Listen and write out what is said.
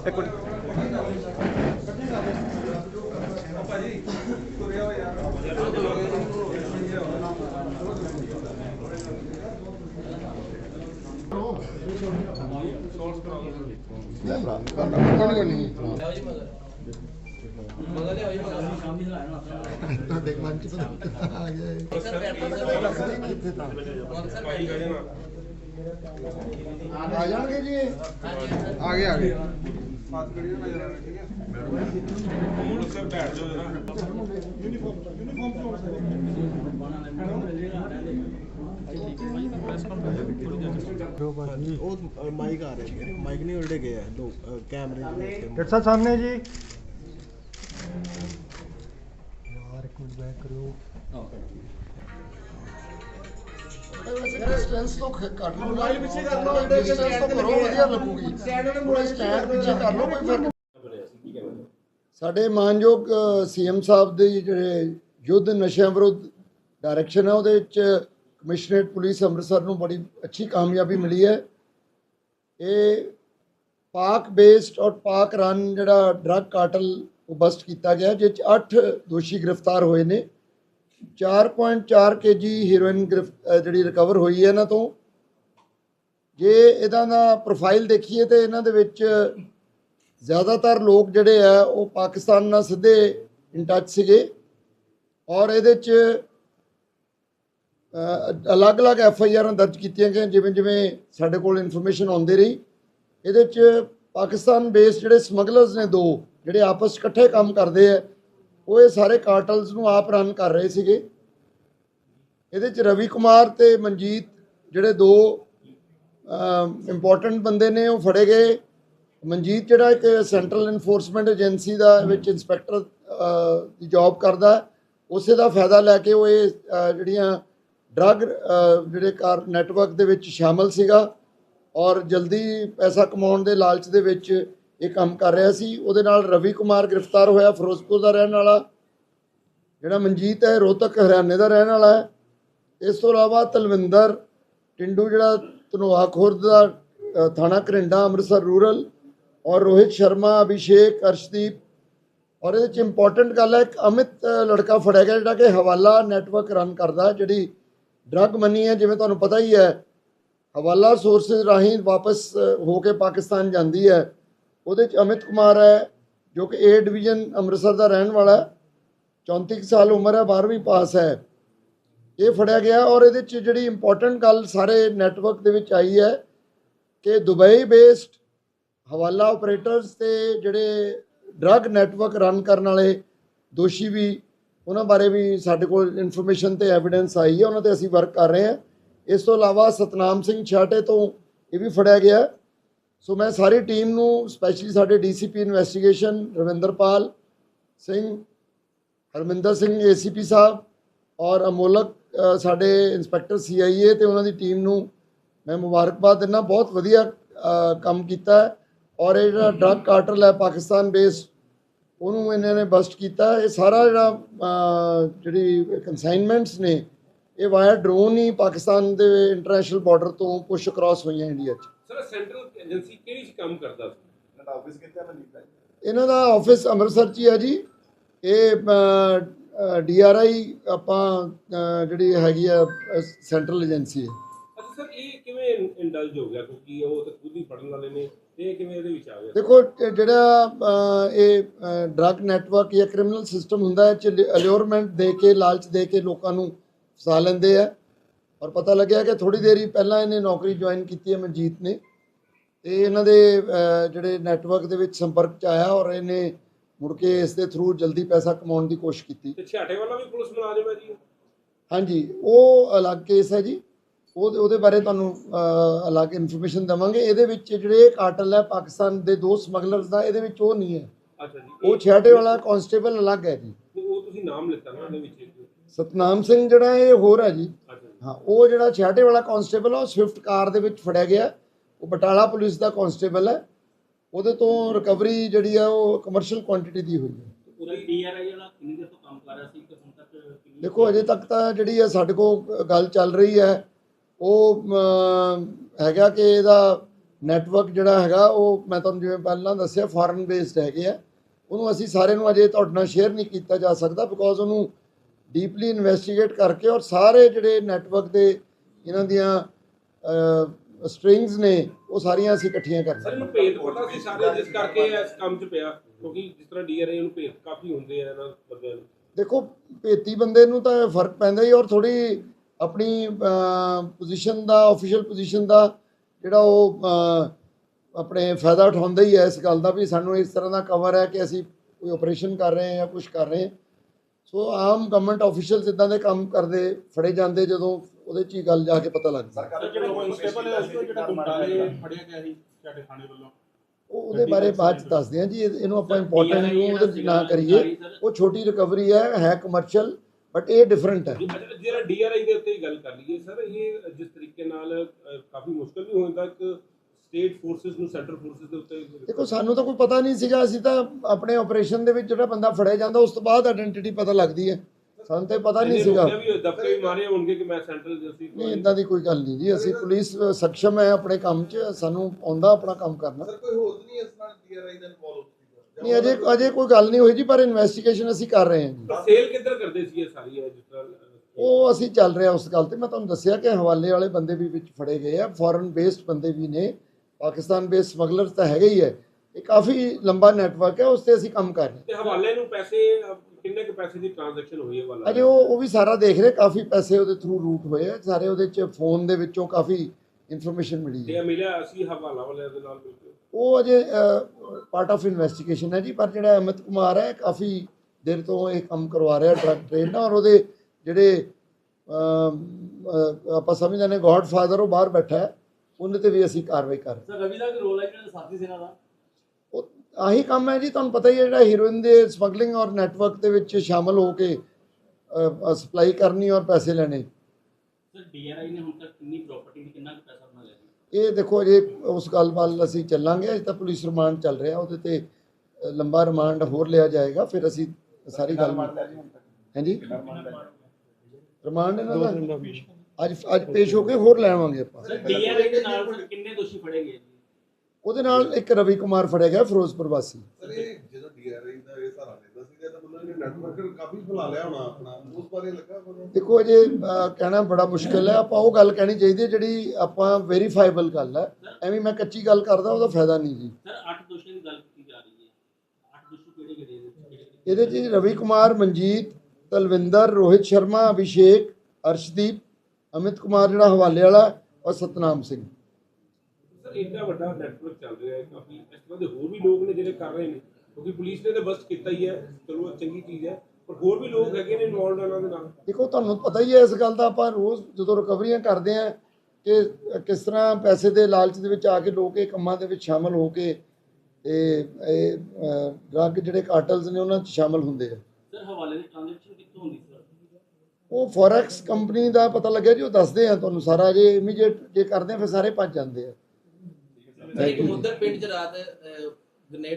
ਇੱਕ ਮਿੰਟ ਤੁਹਾਡੇ ਮਨ ਚ ਪਤਾ ਆ ਗਿਆ ਇਹ। ਕਿੱਥੇ ਤਾਂ ਆ ਜਾਣਗੇ ਜੀ? ਆ ਗਏ ਆ ਗਏ ਉਹ ਮਾਈਕ ਆ ਰਹੇ ਨੇ ਮਾਈਕ ਨਹੀਂ ਉਲਟੇ ਗਏ ਆ ਦੋ ਕੈਮਰੇ ਦੇ ਵਿੱਚ ਡਾਕਟਰ ਸਾਹਿਬ ਸਾਹਮਣੇ ਜੀ। ਯਾਰ ਇੱਕ ਮਿੰਟ ਬੈਕ ਕਰਿਓ। ਡਿਸਟੈਂਸ ਤੋਂ ਖ- ਲਓ ਮੋਬਾਈਲ ਪਿੱਛੇ ਕਰ ਲਓ ਡਿਸਟੈਂਸ ਤੋਂ ਕਰੋ ਵਧੀਆ ਲੱਗੂਗੀ ਥੋੜਾ ਸਟੈਂਡ ਪਿੱਛੇ ਕਰ ਲਓ ਕੋਈ ਫ਼ਰਕ ਸਾਡੇ ਮਾਨਯੋਗ ਸੀਐਮ ਸਾਹਿਬ ਦੇ ਜਿਹੜੇ ਯੁੱਧ ਨਸ਼ਿਆਂ ਵਿਰੁੱਧ ਡਾਇਰੈਕਸ਼ਨ ਹੈ ਉਹਦੇ ਵਿੱਚ ਕਮਿਸ਼ਨਰੇਟ ਪੁਲਿਸ ਅੰਮ੍ਰਿਤਸਰ ਨੂੰ ਬੜੀ ਅੱਛੀ ਕਾਮਯਾਬੀ ਮਿਲੀ ਹੈ। ਇਹ ਪਾਕ ਬੇਸਡ ਔਰ ਪਾਕ ਰਨ ਜਿਹੜਾ ਡਰੱਗ ਕਾਰਟਲ ਉਹ ਬਸਟ ਕੀਤਾ ਗਿਆ ਜਿਸ 'ਚ 8 ਦੋਸ਼ੀ ਗ੍ਰਿਫਤਾਰ ਹੋਏ ਨੇ। 4.4 ਕੇਜੀ ਹੀਰੋਇਨ ਗ੍ਰਿਫ ਜਿਹੜੀ ਰਿਕਵਰ ਹੋਈ ਹੈ ਇਹਨਾਂ ਤੋਂ। ਜੇ ਇਹਦਾ ਦਾ ਪ੍ਰੋਫਾਈਲ ਦੇਖੀਏ ਤੇ ਇਹਨਾਂ ਦੇ ਵਿੱਚ ਜ਼ਿਆਦਾਤਰ ਲੋਕ ਜਿਹੜੇ ਆ, ਉਹ ਪਾਕਿਸਤਾਨ ਨਾਲ ਸਿੱਧੇ ਇਨ ਟੱਚ ਸੀਗੇ। ਔਰ ਇਹਦੇ 'ਚ ਅਲੱਗ-ਅਲੱਗ ਐਫ ਆਈ ਆਰਾਂ ਦਰਜ ਕੀਤੀਆਂ ਗਈਆਂ, ਜਿਵੇਂ ਜਿਵੇਂ ਸਾਡੇ ਕੋਲ ਇਨਫੋਰਮੇਸ਼ਨ ਆਉਂਦੀ ਰਹੀ। ਇਹਦੇ 'ਚ ਪਾਕਿਸਤਾਨ ਬੇਸ ਜਿਹੜੇ ਸਮਗਲਰਸ ਨੇ ਦੋ, ਜਿਹੜੇ ਆਪਸ 'ਚ ਇਕੱਠੇ ਕੰਮ ਕਰਦੇ ਆ ਉਹ ਇਹ ਸਾਰੇ ਕਾਰਟਲਸ ਨੂੰ ਆਪ ਰਨ ਕਰ ਰਹੇ ਸੀਗੇ। ਇਹਦੇ 'ਚ ਰਵੀ ਕੁਮਾਰ ਤੇ ਮਨਜੀਤ ਜਿਹੜੇ ਦੋ ਇੰਪੋਰਟੈਂਟ ਬੰਦੇ ਨੇ, ਉਹ ਫੜੇ ਗਏ। ਮਨਜੀਤ ਜਿਹੜਾ ਇੱਕ ਸੈਂਟਰਲ ਇਨਫੋਰਸਮੈਂਟ ਏਜੰਸੀ ਦਾ ਵਿੱਚ ਇੰਸਪੈਕਟਰ ਦੀ ਜੌਬ ਕਰਦਾ, ਉਸੇ ਦਾ ਫਾਇਦਾ ਲੈ ਕੇ ਉਹ ਇਹ ਜਿਹੜੀਆਂ ਡਰੱਗ ਜਿਹੜੇ ਕਾਰ ਨੈਟਵਰਕ ਦੇ ਵਿੱਚ ਸ਼ਾਮਲ ਸੀਗਾ। ਔਰ ਜਲਦੀ ਪੈਸਾ ਕਮਾਉਣ ਦੇ ਲਾਲਚ ਦੇ ਵਿੱਚ ਇਹ ਕੰਮ ਕਰ ਰਿਹਾ ਸੀ। ਉਹਦੇ ਨਾਲ ਰਵੀ ਕੁਮਾਰ ਗ੍ਰਿਫਤਾਰ ਹੋਇਆ, ਫਿਰੋਜ਼ਪੁਰ ਦਾ ਰਹਿਣ ਵਾਲਾ। ਜਿਹੜਾ ਮਨਜੀਤ ਹੈ, ਰੋਹਤਕ, ਹਰਿਆਣੇ ਦਾ ਰਹਿਣ ਵਾਲਾ ਹੈ। ਇਸ ਤੋਂ ਇਲਾਵਾ ਤਲਵਿੰਦਰ ਟਿੰਡੂ, ਜਿਹੜਾ ਧਨੋਆ ਖੁਰਦ ਦਾ ਥਾਣਾ ਕਰਿੰਡਾ ਅੰਮ੍ਰਿਤਸਰ ਰੂਰਲ ਔਰ ਰੋਹਿਤ ਸ਼ਰਮਾ, ਅਭਿਸ਼ੇਕ, ਅਰਸ਼ਦੀਪ ਔਰ ਇਹਦੇ ਚ ਇੰਪੋਰਟੈਂਟ ਗੱਲ ਹੈ, ਇੱਕ ਅਮਿਤ ਲੜਕਾ ਫੜਿਆ ਗਿਆ ਜਿਹੜਾ ਕਿ ਹਵਾਲਾ ਨੈਟਵਰਕ ਰਨ ਕਰਦਾ ਜਿਹੜੀ ਡਰੱਗ ਮਨੀ ਹੈ, ਜਿਵੇਂ ਤੁਹਾਨੂੰ ਪਤਾ ਹੀ ਹੈ। ਹਵਾਲਾ ਸੋਰਸਸ ਰਾਹੀਂ ਵਾਪਸ ਹੋ ਕੇ ਪਾਕਿਸਤਾਨ ਜਾਂਦੀ ਹੈ। ਉਹਦੇ ਚ ਅਮਿਤ ਕੁਮਾਰ ਹੈ, ਜੋ ਕਿ ਏ ਡਿਵੀਜ਼ਨ ਅੰਮ੍ਰਿਤਸਰ ਦਾ ਰਹਿਣ ਵਾਲਾ ਹੈ। 34 ਕੁ ਸਾਲ ਉਮਰ ਹੈ 12ਵੀਂ ਪਾਸ ਹੈ। ਇਹ ਫੜਿਆ ਗਿਆ ਔਰ ਇਹਦੇ ਚ ਜਿਹੜੀ ਇੰਪੋਰਟੈਂਟ ਗੱਲ ਸਾਰੇ ਨੈਟਵਰਕ ਦੇ ਵਿੱਚ ਆਈ ਹੈ ਕਿ ਦੁਬਈ ਬੇਸਡ ਹਵਾਲਾ ਆਪਰੇਟਰਸ ਤੇ ਜਿਹੜੇ ਡਰੱਗ ਨੈਟਵਰਕ ਰਨ ਕਰਨ ਵਾਲੇ ਦੋਸ਼ੀ ਵੀ, ਉਹਨਾਂ ਬਾਰੇ ਵੀ ਸਾਡੇ ਕੋਲ ਇਨਫੋਰਮੇਸ਼ਨ ਤੇ ਐਵੀਡੈਂਸ ਆਈ ਹੈ, ਉਹਨਾਂ ਤੇ ਅਸੀਂ ਵਰਕ ਕਰ ਰਹੇ ਹਾਂ। ਇਸ ਤੋਂ ਇਲਾਵਾ ਸਤਨਾਮ ਸਿੰਘ ਛਾਟੇ ਤੋਂ ਇਹ ਵੀ ਫੜਿਆ ਗਿਆ। ਸੋ ਮੈਂ ਸਾਰੀ ਟੀਮ ਨੂੰ ਸਪੈਸ਼ਲੀ ਸਾਡੇ DCP investigation Ravinderpal Singh Harminder Singh ACP Sahib ਔਰ ਅਮੋਲਕ ਸਾਡੇ ਇੰਸਪੈਕਟਰ ਸੀਆਈਏ ਤੇ ਉਹਨਾਂ ਦੀ ਟੀਮ ਨੂੰ ਮੈਂ ਮੁਬਾਰਕਬਾਦ ਦਿੰਦਾ ਬਹੁਤ ਵਧੀਆ ਕੰਮ ਕੀਤਾ ਔਰ ਇਹ ਜਿਹੜਾ ਡਰੱਗ ਕਾਰਟਲ ਹੈ ਪਾਕਿਸਤਾਨ ਬੇਸ ਉਹਨੂੰ ਇਹਨਾਂ ਨੇ ਬਸਟ ਕੀਤਾ ਇਹ ਸਾਰਾ ਜਿਹੜਾ ਜਿਹੜੀ ਕਨਸਾਈਨਮੈਂਟਸ ਨੇ ਇਹ ਵਾਇਆ ਡਰੋਨ ਹੀ ਪਾਕਿਸਤਾਨ ਦੇ ਇੰਟਰਨੈਸ਼ਨਲ ਬਾਰਡਰ ਤੋਂ ਪੁਸ਼ ਅਕ੍ਰਾਸ ਹੋਈਆਂ ਇੰਡੀਆ 'ਚ ਸਰ ਸੈਂਟਰਲ ਏਜੰਸੀ ਕਿਹੜੀ ਚ ਕੰਮ ਕਰਦਾ ਸੀ? ਇਹਨਾਂ ਦਾ ਆਫਿਸ ਅੰਮ੍ਰਿਤਸਰ 'ਚ ਹੀ ਹੈ ਜੀ। ਇਹ ਡੀਆਰਆਈ ਆਪਾਂ ਜਿਹੜੀ ਹੈਗੀ ਆ ਸੈਂਟਰਲ ਏਜੰਸੀ ਹੈ। ਅੱਛਾ ਸਰ ਇਹ ਕਿਵੇਂ ਇੰਡਲਜ ਹੋ ਗਿਆ? ਕਿਉਂਕਿ ਉਹ ਤਾਂ ਖੁਦ ਹੀ ਫੜਨ ਵਾਲੇ ਨੇ। ਇਹ ਕਿਵੇਂ ਇਹਦੇ ਵਿੱਚ ਆ ਗਿਆ? ਦੇਖੋ ਇਹ ਜਿਹੜਾ ਇਹ ਡਰੱਗ ਨੈਟਵਰਕ ਜਾਂ ਕ੍ਰਿਮੀਨਲ ਸਿਸਟਮ ਹੁੰਦਾ ਹੈ ਚ ਅਲਿਓਰਮੈਂਟ ਦੇ ਕੇ ਲਾਲਚ ਦੇ ਕੇ ਲੋਕਾਂ ਨੂੰ ਫਸਾ ਲੈਂਦੇ ਆ। ਔਰ ਪਤਾ ਲੱਗਿਆ ਕਿ ਥੋੜੀ ਦੇਰ ਹੀ ਪਹਿਲਾਂ ਇਹਨੇ ਨੌਕਰੀ ਜੁਆਇਨ ਕੀਤੀ ਹੈ ਮਨਜੀਤ ਨੇ। ਤੇ ਇਹਨਾਂ ਦੇ ਜਿਹੜੇ ਨੈਟਵਰਕ ਦੇ ਵਿੱਚ ਸੰਪਰਕ ਚ ਆਇਆ ਔਰ ਇਹਨੇ ਮੁੜ ਕੇ ਇਸ ਦੇ ਥਰੂ ਜਲਦੀ ਪੈਸਾ ਕਮਾਉਣ ਦੀ ਕੋਸ਼ਿਸ਼ ਕੀਤੀ। ਤੇ ਛਾਟੇ ਵਾਲਾ ਵੀ ਪੁਲਿਸ ਮੁਲਾਜ਼ਮ ਹੈ ਜੀ ਹਾਂਜੀ ਉਹ ਅਲੱਗ ਕੇਸ ਹੈ ਜੀ। ਉਹ ਉਹਦੇ ਬਾਰੇ ਤੁਹਾਨੂੰ ਅਲੱਗ ਇਨਫੋਰਮੇਸ਼ਨ ਦੇਵਾਂਗੇ। ਇਹਦੇ ਵਿੱਚ ਜਿਹੜੇ ਇਹ ਕਾਰਟਲ ਹੈ ਪਾਕਿਸਤਾਨ ਦੇ ਦੋ ਸਮਗਲਰਸ ਦਾ ਇਹਦੇ ਵਿੱਚ ਉਹ ਨਹੀਂ ਹੈ। ਅੱਛਾ ਜੀ। ਉਹ ਛੇਟੇ ਵਾਲਾ ਕਾਂਸਟੇਬਲ ਅਲੱਗ ਹੈ ਜੀ। ਉਹ ਤੁਸੀਂ ਨਾਮ ਲਿੱਤਾ ਨਾ ਇਹਦੇ ਵਿੱਚ ਸਤਨਾਮ ਸਿੰਘ ਜਿਹੜਾ ਇਹ ਹੋਰ ਹੈ ਜੀ। ਅੱਛਾ। ਜੀ ਹਾਂ ਉਹ ਜਿਹੜਾ ਛੇਟੇ ਵਾਲਾ ਕਾਂਸਟੇਬਲ ਆ ਉਹ ਸਵਿਫਟ ਕਾਰ ਦੇ ਵਿੱਚ ਫੜਿਆ ਗਿਆ। ਉਹ ਬਟਾਲਾ ਪੁਲਿਸ ਦਾ ਕਾਂਸਟੇਬਲ ਹੈ ਉਹਦੇ ਤੋਂ ਰਿਕਵਰੀ ਜਿਹੜੀ ਆ ਉਹ ਕਮਰਸ਼ੀਅਲ ਕੁਆਂਟੀਟੀ ਦੀ ਹੋਈ ਹੈ। ਉਹਦਾ ਡੀਆਰਆਈ ਵਾਲਾ ਕਿੰਨੀ ਦੇਰ ਤੋਂ ਕੰਮ ਕਰ ਰਿਹਾ ਸੀ ਤੇ ਹੁਣ ਤੱਕ ਕਿੰਨੀ ਦੇਖੋ ਅਜੇ ਤੱਕ ਤਾਂ ਜਿਹੜੀ ਹੈ ਸਾਡੇ ਕੋਲ ਗੱਲ ਚੱਲ ਰਹੀ ਹੈ। ਉਹ ਹੈਗਾ ਕਿ ਇਹਦਾ ਨੈਟਵਰਕ ਜਿਹੜਾ ਹੈਗਾ ਉਹ ਮੈਂ ਤੁਹਾਨੂੰ ਜਿਵੇਂ ਪਹਿਲਾਂ ਦੱਸਿਆ ਫੋਰਨ ਬੇਸਡ ਹੈਗੇ ਆ। ਉਹਨੂੰ ਅਸੀਂ ਸਾਰੇ ਨੂੰ ਅਜੇ ਤੁਹਾਡੇ ਨਾਲ ਸ਼ੇਅਰ ਨਹੀਂ ਕੀਤਾ ਜਾ ਸਕਦਾ ਬਿਕੋਜ਼ ਉਹਨੂੰ ਡੀਪਲੀ ਇਨਵੈਸਟੀਗੇਟ ਕਰਕੇ ਔਰ ਸਾਰੇ ਜਿਹੜੇ ਨੈਟਵਰਕ ਦੇ ਇਹਨਾਂ ਦੀਆਂ ਸਟ੍ਰਿੰਗਸ ਨੇ ਉਹ ਸਾਰੀਆਂ ਅਸੀਂ ਇਕੱਠੀਆਂ ਸਰ ਕਰਨੀਆਂ ਇਹਨੂੰ ਭੇਦ ਪਤਾ ਸੀ ਸਾਰੇ ਜਿਸ ਕਰਕੇ ਇਸ ਕੰਮ 'ਚ ਪਿਆ ਕਿਉਂਕਿ ਜਿਸ ਤਰ੍ਹਾਂ ਡੀਆਰਆਈ ਨੂੰ ਭੇਦ ਕਾਫੀ ਹੁੰਦੇ ਆ ਇਹਨਾਂ ਬੰਦਿਆਂ ਨੂੰ। ਦੇਖੋ ਭੇਤੀ ਬੰਦੇ ਨੂੰ ਤਾਂ ਫ਼ਰਕ ਪੈਂਦਾ ਹੀ ਔਰ ਥੋੜੀ ਆਪਣੀ ਪੋਜੀਸ਼ਨ ਦਾ ਆਫੀਸ਼ੀਅਲ ਪੋਜੀਸ਼ਨ ਦਾ ਜਿਹੜਾ ਉਹ ਆਪਣੇ ਫਾਇਦਾ ਉਠਾਉਂਦਾ ਹੀ ਹੈ ਇਸ ਗੱਲ ਦਾ ਵੀ ਸਾਨੂੰ ਇਸ ਤਰ੍ਹਾਂ ਦਾ ਕਵਰ ਹੈ ਕਿ ਅਸੀਂ ਕੋਈ ਆਪਰੇਸ਼ਨ ਕਰ ਰਹੇ ਹਾਂ ਜਾਂ ਕੁਝ ਕਰ ਰਹੇ ਹਾਂ। ਸੋ ਆਮ ਗਵਰਨਮੈਂਟ ਆਫੀਸ਼ੀਅਲਸ ਇਦਾਂ ਦੇ ਕੰਮ ਕਰਦੇ ਫੜੇ ਜਾਂਦੇ ਜਦੋਂ ਉਹਦੇ 'ਚ ਹੀ ਗੱਲ ਜਾ ਕੇ ਪਤਾ ਲੱਗਦਾ ਜਿਹੜਾ ਕਨਸਟੇਬਲ ਹੈ ਉਸ ਤੋਂ ਜਿਹੜਾ ਗੁੰਡਾਲੇ ਫੜਿਆ ਗਿਆ ਸੀ ਸਾਡੇ ਥਾਣੇ ਵੱਲੋਂ? ਉਹ ਉਹਦੇ ਬਾਰੇ ਬਾਅਦ ਚ ਦੱਸਦੇ ਹਾਂ ਜੀ ਇਹ- ਇਹਨੂੰ ਆਪਾਂ ਇੰਪੋਰਟੈਂਟ ਨੂੰ ਉਹਦੇ ਨਾ ਕਰੀਏ। ਉਹ ਛੋਟੀ ਰਿਕਵਰੀ ਹੈ ਹੈ ਕਮਰਸ਼ੀਅਲ ਬਟ ਇਹ ਡਿਫਰੈਂਟ ਹੈ। ਜਿਹੜਾ ਡੀਆਰਆਈ ਦੇ ਉੱਤੇ ਹੀ ਗੱਲ ਕਰ ਲਈਏ ਸਰ ਇਹ ਜਿਸ ਤਰੀਕੇ ਨਾਲ ਕਾਫੀ ਮੁਸ਼ਕਲ ਵੀ ਹੋ ਜਾਂਦਾ ਕਿ ਸਟੇਟ ਫੋਰਸਸ ਨੂੰ ਸੈਂਟਰ ਫੋਰਸਸ ਦੇ ਉੱਤੇ ਦੇਖੋ ਸਾਨੂੰ ਤਾਂ ਕੋਈ ਪਤਾ ਨਹੀਂ ਸੀਗਾ ਅਸੀਂ ਤਾਂ ਆਪਣੇ ਆਪਰੇਸ਼ਨ ਦੇ ਵਿੱਚ ਜਿਹੜਾ ਬੰਦਾ ਫੜਿਆ ਜਾਂਦਾ ਉਸ ਤੋਂ ਬਾਅਦ ਆਇਡੈਂਟੀਟੀ ਪਤਾ ਲੱਗਦੀ ਹੈ। ਸਾਨੂੰ ਤਾਂ ਪਤਾ ਨਹੀਂ ਸੀਗਾ। ਦਬਕੇ ਵੀ ਮਾਰੇ ਹੋਣਗੇ ਕਿ ਮੈਂ ਸੈਂਟਰਲ ਏਜੰਸੀ ਨਹੀਂ ਇਦਾਂ ਦੀ ਕੋਈ ਗੱਲ ਨਹੀਂ ਜੀ। ਅਸੀਂ ਪੁਲਿਸ ਸક્ષਮ ਹੈ ਆਪਣੇ ਕੰਮ 'ਚ ਸਾਨੂੰ ਆਉਂਦਾ ਆਪਣਾ ਕੰਮ ਕਰਨਾ। ਸਰ ਕੋਈ ਹੋਰ ਨਹੀਂ ਇਸ ਨਾਲ ਡੀਆਰਆਈ ਦਾ ਇਨਵੋਲਵ ਸੀਗਾ? ਨਹੀਂ ਅਜੇ ਅਜੇ ਕੋਈ ਗੱਲ ਨਹੀਂ ਹੋਈ ਜੀ ਪਰ ਇਨਵੈਸਟੀਗੇਸ਼ਨ ਅਸੀਂ ਕਰ ਰਹੇ ਹਾਂ ਜੀ। ਸੇਲ ਕਿੱਧਰ ਕਰਦੇ ਸੀ ਇਹ ਸਾਰੀ ਜਿਸ ਤਰ੍ਹਾਂ ਉਹ ਅਸੀਂ ਚੱਲ ਰਿਹਾ ਉਸ ਗੱਲ ਤੇ। ਮੈਂ ਤੁਹਾਨੂੰ ਦੱਸਿਆ ਕਿ ਹਵਾਲੇ ਵਾਲੇ ਬੰਦੇ ਵੀ ਵਿੱਚ ਫੜੇ ਗਏ ਆ। ਫੋਰਨ ਬੇਸਡ ਬੰਦੇ ਵੀ ਨੇ। ਪਾਕਿਸਤਾਨ ਬੇਸਡ ਸਮਗਲਰਸ ਤਾਂ ਹੈਗੇ ਹੀ ਹੈ। ਇਹ ਕਾਫੀ ਲੰਬਾ ਨੈਟਵਰਕ ਹੈ ਉਸ ਤੇ ਅਸੀਂ ਕੰਮ ਕਰ ਰਹੇ ਤੇ ਹਵਾਲੇ ਨੂੰ ਪੈਸੇ ਕਿੰਨੇ ਕੁ ਪੈਸੇ ਦੀ ਟ੍ਰਾਂਜੈਕਸ਼ਨ ਹੋਈ ਹੈ ਵਾਲਾ ਹਾਂ ਅਜੇ ਉਹ ਉਹ ਵੀ ਸਾਰਾ ਦੇਖ ਰਹੇ ਕਾਫੀ ਪੈਸੇ ਉਹਦੇ ਥਰੂ ਰੂਟ ਹੋਏ ਆ। ਸਾਰੇ ਉਹਦੇ ਚ ਫੋਨ ਦੇ ਵਿੱਚੋਂ ਕਾਫੀ ਇਨਫੋਰਮੇਸ਼ਨ ਮਿਲੀ ਤੇ ਹੈ ਇਹ ਮਿਲਿਆ ਅਸੀਂ ਹਵਾਲਾ ਵਾਲਿਆਂ ਦੇ ਨਾਲ ਮਿਲ ਕੇ ਉਹ ਅਜੇ ਪਾਰਟ ਆਫ ਇਨਵੈਸਟੀਗੇਸ਼ਨ ਹੈ ਜੀ ਪਰ ਜਿਹੜਾ ਅਮਿਤ ਕੁਮਾਰ ਹੈ ਕਾਫੀ ਦੇਰ ਤੋਂ ਇਹ ਕੰਮ ਕਰਵਾ ਰਿਹਾ ਡਰਗ ਟ੍ਰੇਡ ਨਾਲ। ਔਰ ਉਹਦੇ ਜਿਹੜੇ ਆਪਾਂ ਸਮਝਦੇ ਨੇ ਗੋਡ ਫਾਦਰ ਉਹ ਬਾਹਰ ਬੈਠਾ ਹੈ। ਉਹਦੇ ਤੇ ਵੀ ਅਸੀਂ ਕਾਰਵਾਈ ਕਰ ਰਹੇ ਸਰ ਰਵੀ ਦਾ ਰੋਲ ਹੈ ਜਿਹੜਾ ਸਾਥੀ ਸੇਨਾ ਦਾ? ਉਹ ਆਹੀ ਕੰਮ ਹੈ ਜੀ ਤੁਹਾਨੂੰ ਪਤਾ ਹੀ ਹੈ ਜਿਹੜਾ ਹੀਰੋਇਨ ਦੇ ਸਮਗਲਿੰਗ ਔਰ ਨੈਟਵਰਕ ਦੇ ਵਿੱਚ ਸ਼ਾਮਲ ਹੋ ਕੇ ਸਪਲਾਈ ਕਰਨੀ ਔਰ ਪੈਸੇ ਲੈਣੇ। ਸਰ ਡੀਆਰਆਈ ਨੇ ਹੁਣ ਤੱਕ ਕਿੰਨੀ ਪ੍ਰਾਪਰਟੀ ਦੀ ਕਿੰਨਾ ਪੈਸਾ ਬਣਾ ਲਿਆ ਜੀ? ਇਹ ਦੇਖੋ ਜੇ ਉਸ ਗੱਲ ਵੱਲ ਅਸੀਂ ਚੱਲਾਂਗੇ ਅਜੇ ਤਾਂ ਪੁਲਿਸ ਰਿਮਾਂਡ ਚੱਲ ਰਿਹਾ ਉਹਦੇ ਤੇ ਲੰਬਾ ਰਿਮਾਂਡ ਹੋਰ ਲਿਆ ਜਾਏਗਾ ਫਿਰ ਅਸੀਂ ਸਾਰੀ ਗੱਲ ਹਾਂਜੀ ਰਿਮਾਂਡ ਇਹਨਾਂ ਦਾ ਅੱਜ ਅੱਜ ਪੇਸ਼ ਹੋ ਕੇ ਹੋਰ ਲੈਵਾਂਗੇ ਆਪਾਂ। ਸਰ ਡੀਆਰਆਈ ਦੇ ਨਾਲ ਸਰ ਕਿੰਨੇ ਦੋਸ਼ੀ ਫੜੇ ਗਏ ਜੀ? ਉਹਦੇ ਨਾਲ ਇੱਕ ਰਵੀ ਕੁਮਾਰ ਫੜਿਆ ਗਿਆ ਫਿਰੋਜ਼ਪੁਰ ਵਾਸੀ। ਸਰ ਇਹ ਜਦੋਂ ਡੀਆਰਆਈ ਦਾ ਇਹ ਸਾਰਾ ਲੈਂਦਾ ਸੀਗਾ ਤਾਂ ਮਤਲਬ ਇਹਨੇ ਨੈਟਵਰਕ ਕਾਫੀ ਫੈਲਾ ਲਿਆ ਹੋਣਾ ਆਪਣਾ। ਉਸ ਬਾਰੇ ਲੱਗਾ ਮੈਨੂੰ ਦੇਖੋ ਜੇ ਕਹਿਣਾ ਬੜਾ ਮੁਸ਼ਕਿਲ ਹੈ। ਆਪਾਂ ਉਹ ਗੱਲ ਕਹਿਣੀ ਚਾਹੀਦੀ ਹੈ ਜਿਹੜੀ ਆਪਾਂ ਵੈਰੀਫਾਈਬਲ ਗੱਲ ਹੈ। ਐਵੇਂ ਮੈਂ ਕੱਚੀ ਗੱਲ ਕਰਦਾ ਉਹਦਾ ਫਾਇਦਾ ਨਹੀਂ ਜੀ। ਸਰ 8 ਦੋਸ਼ੀਆਂ ਦੀ ਗੱਲ ਕੀਤੀ ਜਾ ਰਹੀ ਹੈ। 8 ਦੋਸ਼ੀ ਕਿਹੜੇ ਕਿਹੜੇ ਨੇ? ਕਿਹੜੇ ਕਿਹੜੇ? ਇਹਦੇ 'ਚ ਰਵੀ ਕੁਮਾਰ ਮਨਜੀਤ ਤਲਵਿੰਦਰ ਰੋਹਿਤ ਸ਼ਰਮਾ ਅਭਿਸ਼ੇਕ ਅਰਸ਼ਦੀਪ ਅਮਿਤ ਕੁਮਾਰ ਜਿਹੜਾ ਹਵਾਲੇ ਵਾਲਾ ਔਰ ਸਤਨਾਮ ਸਿੰਘ। ਸਰ ਇੰਨਾ ਵੱਡਾ ਨੈਟਵਰਕ ਚੱਲ ਰਿਹਾ ਹੈ ਕਾਫੀ ਇਸ ਤਰ੍ਹਾਂ ਦੇ ਹੋਰ ਵੀ ਲੋਕ ਨੇ ਜਿਹੜੇ ਕਰ ਰਹੇ ਨੇ ਕਿਉਂਕਿ ਪੁਲਿਸ ਨੇ ਤਾਂ ਬਸਟ ਕੀਤਾ ਹੀ ਹੈ ਚਲੋ ਚੰਗੀ ਚੀਜ਼ ਹੈ ਪਰ ਹੋਰ ਵੀ ਲੋਕ ਹੈਗੇ ਨੇ ਇਨਵੋਲਡ ਇਹਨਾਂ ਦੇ ਨਾਲ। ਦੇਖੋ ਤੁਹਾਨੂੰ ਪਤਾ ਹੀ ਹੈ ਇਸ ਗੱਲ ਦਾ ਆਪਾਂ ਰੋਜ਼ ਜਦੋਂ ਰਿਕਵਰੀਆਂ ਕਰਦੇ ਆ ਕਿ ਕਿਸ ਤਰ੍ਹਾਂ ਪੈਸੇ ਦੇ ਲਾਲਚ ਦੇ ਵਿੱਚ ਆ ਕੇ ਲੋਕ ਇਹ ਕੰਮਾਂ ਦੇ ਵਿੱਚ ਸ਼ਾਮਲ ਹੋ ਕੇ ਤੇ ਇਹ ਡਰੱਗ ਜਿਹੜੇ ਕਾਰਟਲਸ ਨੇ ਉਹਨਾਂ 'ਚ ਸ਼ਾਮਲ ਹੁੰਦੇ ਆ। ਸਰ ਹਵਾਲੇ ਦੀ ਟ੍ਰਾਂਜੈਕਸ਼ਨ ਕਿੱਥੋਂ ਹੁੰਦੀ? ਉਹ ਫੋਰੈਕਸ ਕੰਪਨੀ ਦਾ ਪਤਾ ਲੱਗਿਆ ਜੀ, ਉਹ ਦੱਸਦੇ ਆ ਤੁਹਾਨੂੰ ਸਾਰਾ ਜੇ ਇਮੀਡੀਏਟ ਜੇ ਕਰਦੇ ਆ, ਫਿਰ ਸਾਰੇ ਭੱਜ ਜਾਂਦੇ ਆ। ਇੱਕ ਪਿੰਡ ਚ ਰਾਤ ਗ੍ਰਨੇਡ